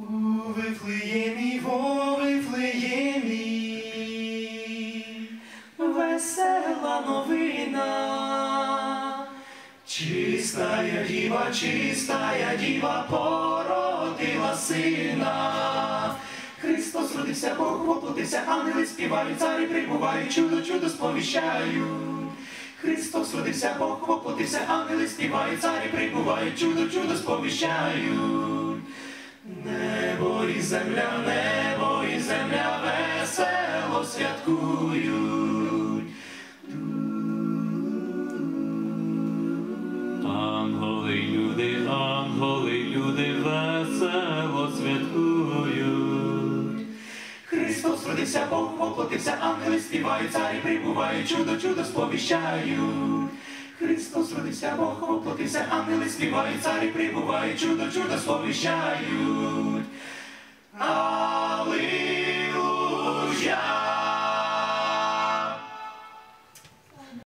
У Вифлеємі, во весела новина. Чистая діва, чистая діва породила сина. Христос родився, Бог воплотився, ангели співають, царі прибувають, чудо, чудо сповіщають. Христос родився, Бог воплотився, ангели співають, царі прибувають, чудо, чудо сповіщають. Земля, небо і земля весело святкують. Ангели, й люди, ангели, люди весело святкують. Христос родився, Бог воплотився, ангели співають, царі прибувають, чудо, чудо сповіщають. Христос родився, Бог воплотився, ангели співають, царі прибувають, чудо, чудо сповіщають. Oh.